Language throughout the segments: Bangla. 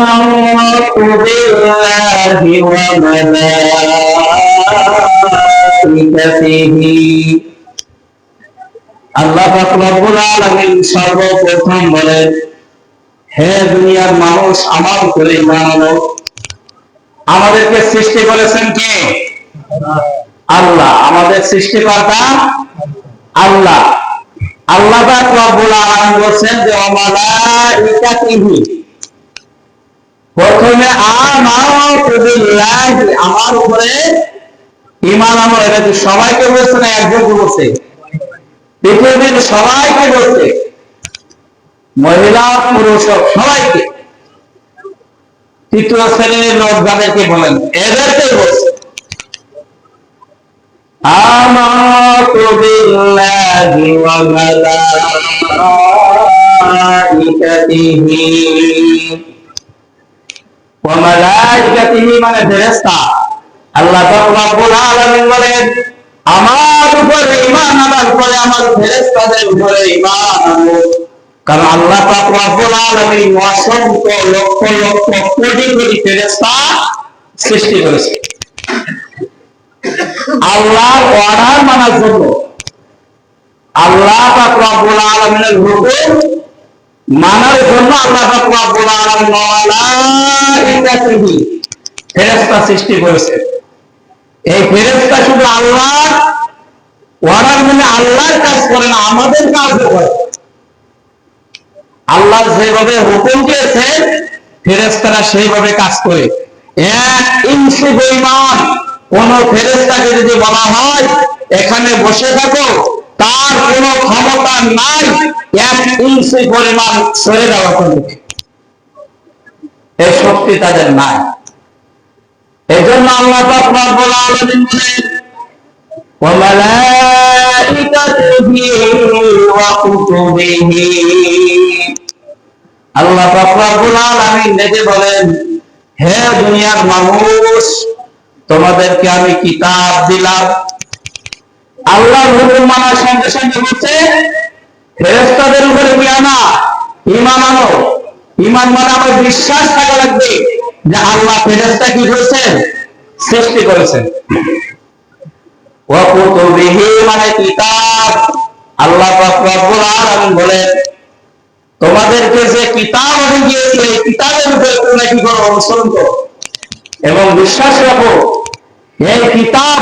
آمنت بالله وملائكته আল্লাহ পাক রব্বুল আলামিন সর্বপ্রথম বলেন হে দুনিয়ার মানুষ আমার উপরে বানানো আমাদেরকে সৃষ্টি করেছেন কে আল্লাহ আমাদের সৃষ্টিকর্তা আল্লাহ আল্লাহ পাক রব্বুল আলামিন বলেন যে অমালাইকাতিহি প্রথমে আমার উপরে ইমান আমার এটা সবাইকে বলছে না, একজন বলছে। পৃথিবীর সবাইকে বলছে, মহিলা, পুরুষ, সবাইকে। তৃতীয় শ্রেণির লোক যাদেরকে বলেন, এদেরকে বলছে, আমার ওয়া মানে ফেরেশতা। আল্লাহ রাব্বুল আলামিন বলেন, আমার উপরে ঈমান আনার পরে আমার ফেরেশতাদের উপরে ঈমান আনো। কারণ আল্লাহ পাক রব্বুল আলামিন অসংখ্য লক্ষ লক্ষ, কোটি কোটি ফেরেশতা সৃষ্টি করেছে। আল্লাহর অর্ডার মানার জন্য আল্লাহ পাক রব্বুল আলামিনের হুকুম মানার জন্য আল্লাহ সৃষ্টি করেছে। এই শুধু আল্লাহ মানে আল্লাহর কাজ করে না, আমাদের কাজ করে। আল্লাহ যেভাবে হুকুম দিয়েছে, ফেরেশতারা সেইভাবে কাজ করে। এক ইঞ্চি পরিমাণ কোন ফেরেশতাকে যদি বলা হয়, এখানে বসে থাকো আর কোন ক্ষমতা নাই, এক ইঞ্চি পরিমাণ সরে যাওয়া করবে এই শক্তি তাদের নাই। এজন্য আল্লাহ আল্লাহ রব্বুল আলামিন নিজে দুনিয়ার মানুষ, তোমাদেরকে আমি কিতাব দিলাম আল্লাহর হুকুম মানার সঙ্গে সঙ্গে বলছে ফেরেশতাদের উপরে কি আনা। ঈমান আনো। ঈমান মানে আমার বিশ্বাস থাকা লাগবে যে আল্লাহ ফেরেশতা কি করেছেন? সৃষ্টি করেছেন। মানে কিতাব? আল্লাহ বলেন, তোমাদেরকে যে কিতাব আমি দিয়েছি, এই কিতাবের উপরে তোমরা কি করো? অনুসরণ করো। এবং বিশ্বাস রাখো, এই কিতাব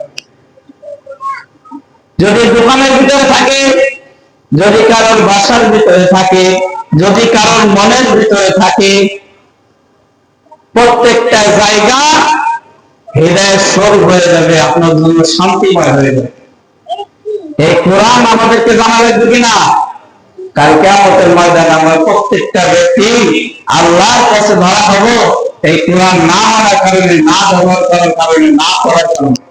যদি দোকানের ভিতরে থাকে, যদি কারোর বাসার ভিতরে থাকে, যদি কারোর মনের ভিতরে থাকে, প্রত্যেকটা জায়গা হৃদয় স্বরূপ হয়ে যাবে, আপনার জন্য শান্তিময় হয়ে যাবে। এই কোরআন আমাদেরকে জানা লাগবে না? কালকে আমাদের ময়দানে আমরা প্রত্যেকটা ব্যক্তি আল্লাহর কাছে ধরা হব এই কোরআন না মানার কারণে, না করার কারণে, না পড়ার কারণে।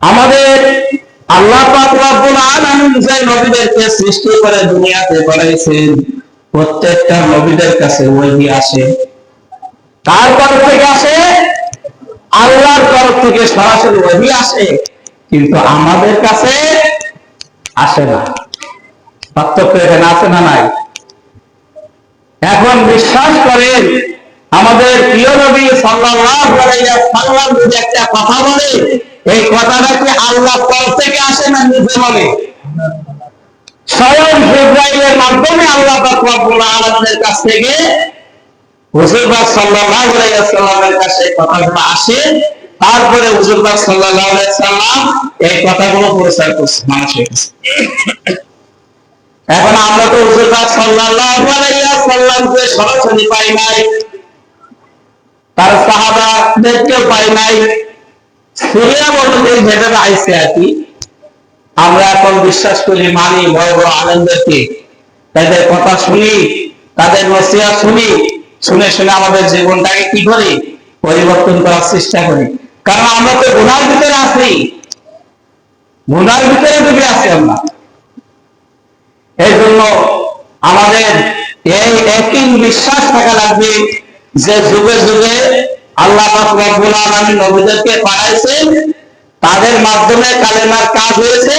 আমাদের আল্লাহ নবীদেরকে সৃষ্টি করে দুনিয়াতে বানাইছেন, প্রত্যেকটা নবীদের কাছে ওহী আসে। কার তরফ থেকে আসে, আল্লাহর তরফ থেকে সরাসরি ওহী আসে, কিন্তু আমাদের কাছে আসে না। পার্থক্য এখানে আছে না নাই? এখন বিশ্বাস করেন, আমাদের প্রিয় নবী সাল্লাম যদি একটা কথা বলে এই কথাটা কি আল্লাহ তরফ থেকে আসে না নিজে বলে? স্বয়ং জিব্রাইলের মাধ্যমে আল্লাহ রব্বুল আলামিন কাছ থেকে হুজুরবাগ সাল্লাল্লাহু আলাইহি ওয়াসাল্লামের কাছে কথাগুলো আসে। তারপরে হুজুরবাগ সাল্লাল্লাহু আলাইহি এই কথাগুলো প্রচার করছে মানুষের কাছে এখন আমরা তো হুজুরবাগ সাল্লাল্লাহু আলাইহি ওয়াসাল্লামকে সরাসরি পাই নাই, তার সাহাবাদেরকেও পাই নাই। যেটা আইসে আমরা এখন বিশ্বাস করি, মানি বড় বড় আনন্দকে। তাদের কথা শুনি, তাদের নসিয়া শুনি, শুনে শুনে আমাদের জীবনটাকে কি করি, পরিবর্তন করার চেষ্টা করি। কারণ আমরা তো ভিতরে আছি। গুনার ভিতরে ডুবে আছি আমরা। এই জন্য আমাদের এই একই বিশ্বাস থাকা লাগবে যে যুগে যুগে আল্লাহ রব্বুল আলামিন নবীদেরকে তাদের মাধ্যমে কালেমার কাজ হয়েছে।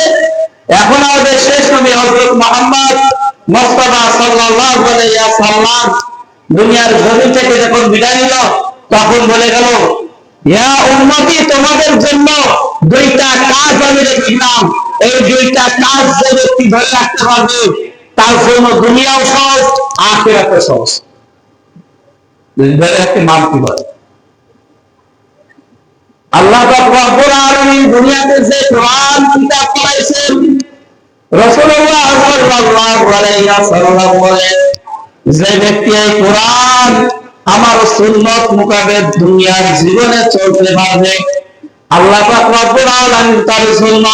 এখন আমাদের শেষ নবী সাল্লাল্লাহু আলাইহি দুনিয়ার জমি থেকে যখন বিদায় নিল, তখন বলে গেল, ইয়া উম্মতি, তোমাদের জন্য দুইটা কাজ আমি রেখেছিলাম। এই দুইটা কাজ যে ব্যক্তি ধরে রাখতে পারবে, তার জন্য দুনিয়াও সহজ আখেরাতে সহজ। ধরে রাখতে কি বলে আল্লাহ রব্বুল আলামিন দুনিয়াতে যে কোরআন কিতাব পড়াইছেন রাসূলুল্লাহ সাল্লাল্লাহু আলাইহি ওয়াসাল্লাম বলেন, যে ব্যক্তি এই কোরআন আমার সুন্নত মোতাবেক দুনিয়ার জীবনে চলতে পারবে, আল্লাহ পাক রব্বুল আলামিন তার জন্য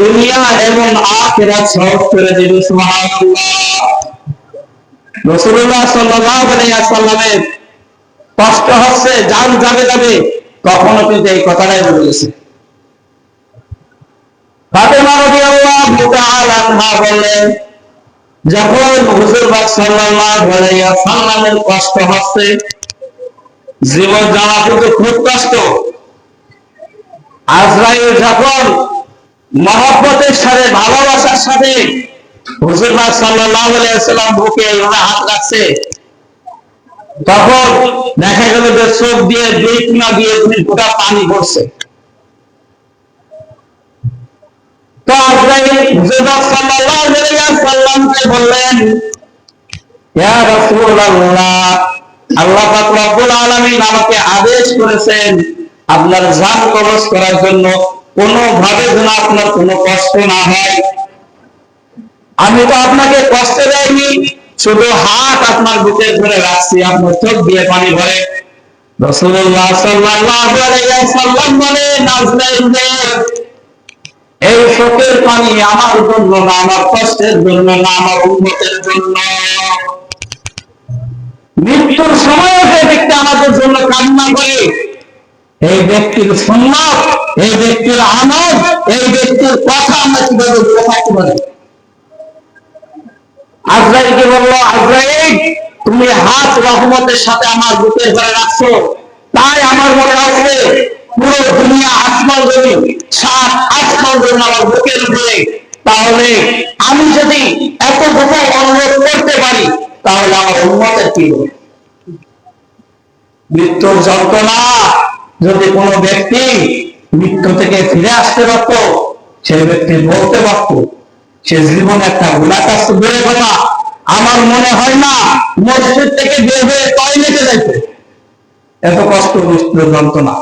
দুনিয়া এবং আখিরাত সহজ করে দিবেন সুবহানাল্লাহ। রাসূলুল্লাহ সাল্লাল্লাহু আলাইহি ওয়াসাল্লামের কষ্ট হচ্ছে, জান যাবে যাবে। তখনও কিন্তু এই কথাটাই বলে গেছে। যখন হুজুর ওয়াসাল্লামের কষ্ট হচ্ছে, জীবন যাওয়া কিন্তু খুব কষ্ট। আজরাইল যখন মহব্বতের সাথে, ভালোবাসার সাথে হুজুর আলাইহি ওয়াসাল্লাম বুকে হাত রাখছে তখন দেখা গেল যে চোখ দিয়ে দুই কিনা দিয়ে তুমি গোটা পানি আদেশ করেছেন আপনার জান কবজ করার জন্য। কোনো ভাবে যেন আপনার কোনো কষ্ট না হয়। আমি তো আপনাকে কষ্ট দেয়নি শুধু হাত আপনার বুকে ধরে রাখছি, আপনার চোখ দিয়ে পানি ভরে। এই শোকের পানি আমার জন্য না, আমার কষ্টের জন্য না, আমার উন্নতের জন্য মৃত্যুর সময় যে ব্যক্তি আমাদের জন্য কান্না করে। এই ব্যক্তির সুন্নত, এই ব্যক্তির আনন্দ এই ব্যক্তির কথা আমরা কীভাবে থাকতে পারি আজরাইলকে বলল, আজরাইল, তুমি হাত রহমতের সাথে আমার বুকের ঘরে রাখছো। তাই আমার মনে হচ্ছে পুরো দুনিয়া আসমান জমি, সাত আসমান জমি আমার বুকের উপরে। তাহলে আমি যদি এত এতটুকু অনুরোধ করতে পারি, তাহলে আমার উন্মতের কি হবে? মৃত্যুর যন্ত্রণা, যদি কোনো ব্যক্তি মৃত্যু থেকে ফিরে আসতে পারত, সেই ব্যক্তি বলতে পারত। সে জীবন একটা গুলা কাজ বেড়ে কথা আমার মনে হয় না মসজিদ থেকে বের হয়ে টয়লেটে যাইতে এত কষ্ট মৃত্যুর যন্ত্রণা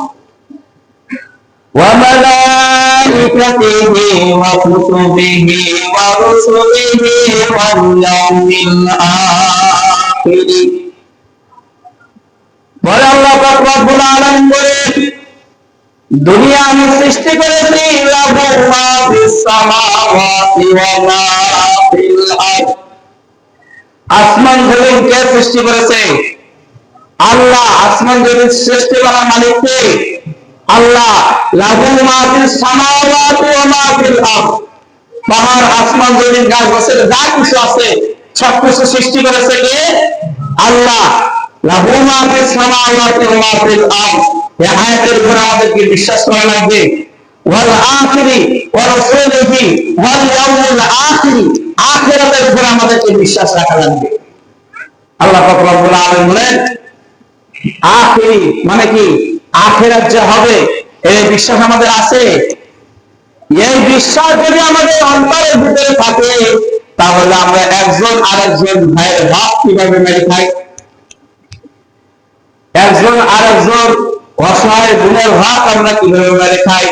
وملائكته وكتبه ورسله واليوم الآخر বলে আল্লাহ পাক রব্বুল আলামিন বলেন দুনিয়া আমি সৃষ্টি করেছি আসমান জমিন কে সৃষ্টি করেছে? আল্লাহ আসমান জমিন সৃষ্টি করার মালিক কে? আল্লাহ লাহু মা ফিস সামাওয়াতি ওয়া মা ফিল আরদ। পাহাড়, আসমান জমিন, গাছ, গাছের যা কিছু আছে, সব কিছু সৃষ্টি করেছে কে? আল্লাহ লাহু মা ফিস সামাওয়াতি ওয়া মা ফিল আরদ। এই আয়াতের উপর আমাদেরকে বিশ্বাস করা লাগবে? রাখা লাগবে। আল্লাহ বলেন মানে কি? যে হবে এই বিশ্বাস আমাদের আছে। এই বিশ্বাস যদি আমাদের অন্তরের ভিতরে থাকে, তাহলে আমরা একজন আরেকজন ভাইয়ের ভাব কীভাবে মেরে খাই? একজন আরেকজন অসহায় গুণের ভাগ আমরা কীভাবে মেরে খাই?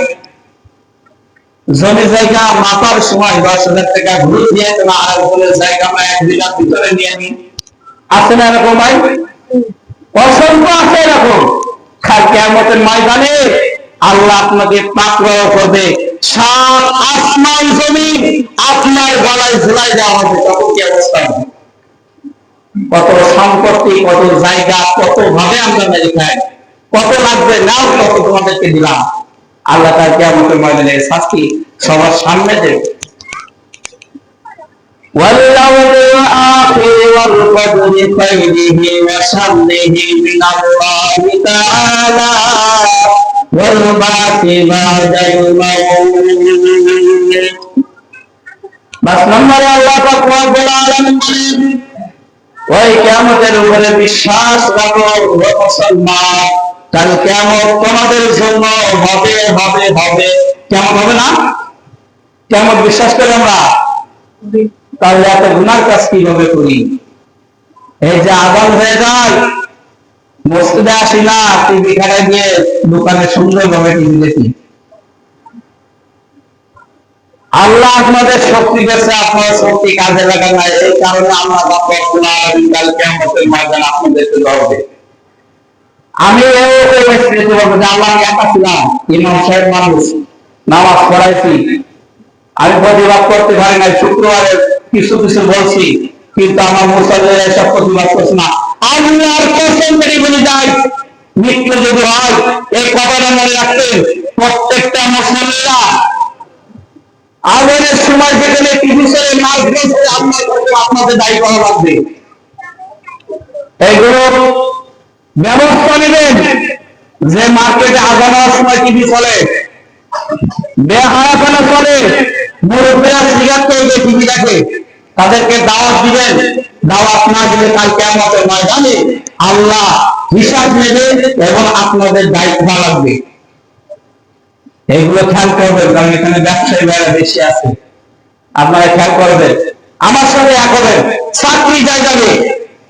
জমি জায়গা মাপার সময় দশ হাজার টাকা ঘুষ নিয়ে তোমার আরেকজনের জায়গা আমরা এক বিঘার ভিতরে নিয়ে নিই আছে না এরকম ভাই? অসংখ্য আছে এরকম। খাল কেমতের ময়দানে আল্লাহ আপনাকে পাকড়াও করবে। সাত আসমান জমিন আপনার গলায় ঝুলাই দেওয়া হবে, তখন কি অবস্থা হবে। কত সম্পত্তি, কত জায়গা কত ভাবে আমরা মেরে খাই। কত লাগবে নাও কত তোমাদেরকে দিলাম আল্লাহ তার কেমতের ময়দানে শাস্তি সবার সামনে দেবে واليوم الآخر والقدر خيره وشره من الله تعالى والبعث بعد الموت বাস নম্বরে আল্লাহ পাক রব্বুল আলামিন বলেন ওই কিয়ামতের উপরে বিশ্বাস রাখো ও মুসলমান কাল কেমন? তোমাদের জন্য হবে হবে হবে কেমন হবে না? কেমন বিশ্বাস করি আমরা? তাহলে এত গুনার কাজ কীভাবে করি? এই যে আদান হয়ে যায়, মসজিদে আসি না, টিভি খাটায় দিয়ে দোকানে সুন্দর ভাবে টিভি দেখি। আল্লাহ আপনাদের শক্তি দিয়েছে, আপনার শক্তি কাজে লাগান এই কারণে আল্লাহ ময়দান আপনাদেরকে আমি নামাজ পড়াইছি। আমি প্রতিবাদ করতে পারি শুক্রবারে কিছু কিছু বলছি, কিন্তু আমার এসব প্রতিবাদ না। আমি আর বলে যাই মৃত্যু যদি হয়, এই কথাটা মনে প্রত্যেকটা মুসলিমরা আগের সময় যেখানে টিভি ছেড়ে মাছ গেছে আপনার আপনাদের দায়ী করা লাগবে এইগুলো ব্যবস্থা নেবেন। যে মার্কেটে আগানোর সময় টিভি চলে মুরব্বীরা করবে টিভি দেখে। তাদেরকে দাওয়াত দিবেন। দাওয়াত না দিলে কেমতের ময়দানে আল্লাহ হিসাব নেবে এবং আপনাদের দায়িত্ব লাগবে এইগুলো খেয়াল করবেন, কারণ এখানে ব্যবসায়ী ভাইরা বেশি আছে। আপনারা খেয়াল করবেন। আমার সাথে এক হবেন চাকরি যাই যাবে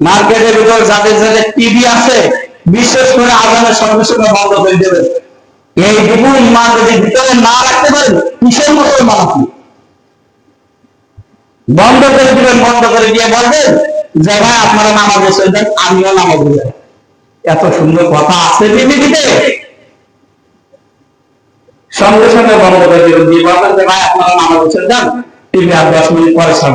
মার্কেটের ভিতর যাদের যাদের টিভি আছে, বিশেষ করে আজানের সঙ্গে সঙ্গে বন্ধ করে দেবে। এইটুকু ইমান যদি ভিতরে না রাখতে পারেন, কিসের মুসলমান আপনি বন্ধ করে দিবেন, বন্ধ করে দিয়ে বলবেন, যে ভাই, আপনারা নামাজে চলে যান আমিও নামাজে যাই এত সুন্দর কথা আছে পৃথিবীতে। সঙ্গে সঙ্গে বন্ধ করে দিবেন, দিয়ে বলবেন যে ভাই, আপনারা নামাজে চলে যান টিভি আর দশ মিনিট পরে সব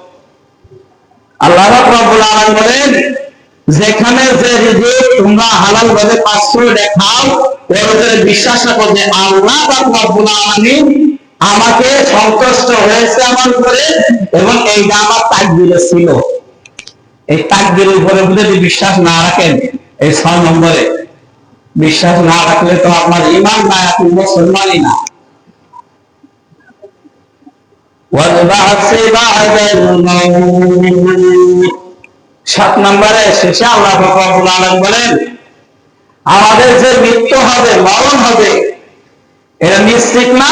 আল্লাহ বলেন, যেখানে যে তোমরা হালাল ভাবে পাচ্ছ দেখাও, ওর বিশ্বাস রাখো যে আল্লাহ রব্বুল আমাকে সন্তুষ্ট হয়েছে আমার উপরে এবং এইটা আমার তাকদিরে ছিল। এই তাকদিরের উপরে যদি বিশ্বাস না রাখেন, এই ছয় নম্বরে, বিশ্বাস না রাখলে তো আপনার ইমান নাই, আপনি মুসলমানই না। والبعث بعد الموت সাত নম্বরে শেষে আল্লাহ রব্বুল আলামিন বলেন আমাদের যে মৃত্যু হবে মরণ হবে এটা নিশ্চিত না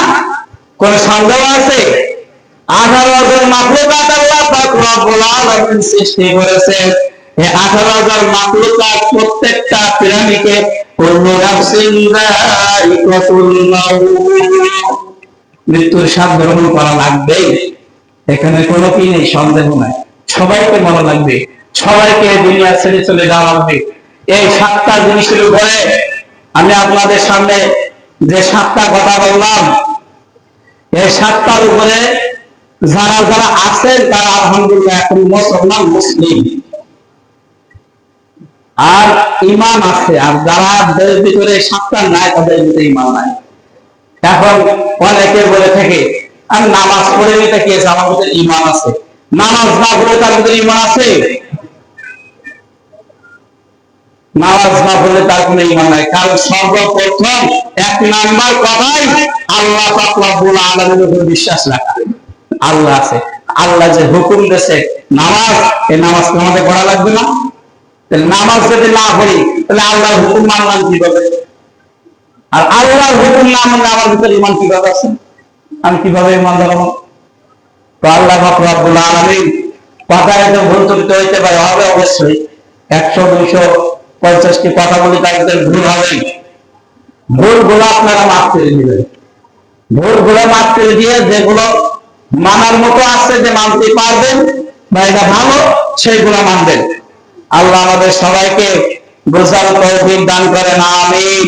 কোন সন্দেহ আছে আঠারো হাজার মাকলুকাত আল্লাহ পাক রব্বুল আলামিন সৃষ্টি করেছেন এই আঠারো হাজার মাকলুকাত প্রত্যেকটা প্রাণীকে কুল্লু নাফসিন যায়িকাতুল মাউত মৃত্যুর স্বাদ গ্রহণ করা লাগবে। এখানে কোনো কি নেই, সন্দেহ নাই। সবাইকে মনে লাগবে, সবাইকে দুনিয়া ছেড়ে চলে যাওয়া লাগবে। এই সাতটা জিনিসের উপরে আমি আপনাদের সামনে যে সাতটা কথা বললাম, এই সাতটার উপরে যারা যারা আছেন, তারা আলহামদুলিল্লাহ এখন মুসলমান, মুসলিম। আর ইমান আছে। আর যারা ভিতরে সাতটা নাই, তাদের ভিতরে ইমান নাই। এখন অনেকে বলে থাকে নামাজ পড়ে নিতে কি আছে, আমার ভিতরে ইমান আছে। নামাজ না তার ভিতরে ইমান আছে? নামাজ না পড়লে তার কোনো ইমান নাই। কারণ সর্বপ্রথম এক নাম্বার কথাই আল্লাহ রব্বুল আলামিনের উপর বিশ্বাস রাখা। আল্লাহ আছে। আল্লাহ যে হুকুম দেশে নামাজ, এই নামাজ কি আমাদের পড়া লাগবে না? নামাজ যদি না পড়ি, তাহলে আল্লাহর হুকুম মানলাম কীভাবে আর আল্লাহর হুকুম না মানলে আমার ভিতরে ইমান কীভাবে আছে আমি কীভাবে ইমান ধরবো? তো আল্লাহ রব্বুল আলামিন কথায় তো ভুল ত্রুটি হইতে পারে, হবে অবশ্যই। একশো, দুইশো, পঞ্চাশটি কথা বলি ভিতরে ভুল হবে। ভুলগুলো আপনারা মাফ করে দিবেন। ভুলগুলো মাফ করে দিয়ে যেগুলো মানার মতো আছে যে মানতে পারবেন বা এটা ভালো সেইগুলো মানবেন। আল্লাহ আমাদের সবাইকে বোঝার তৌফিক দান করেন আমিন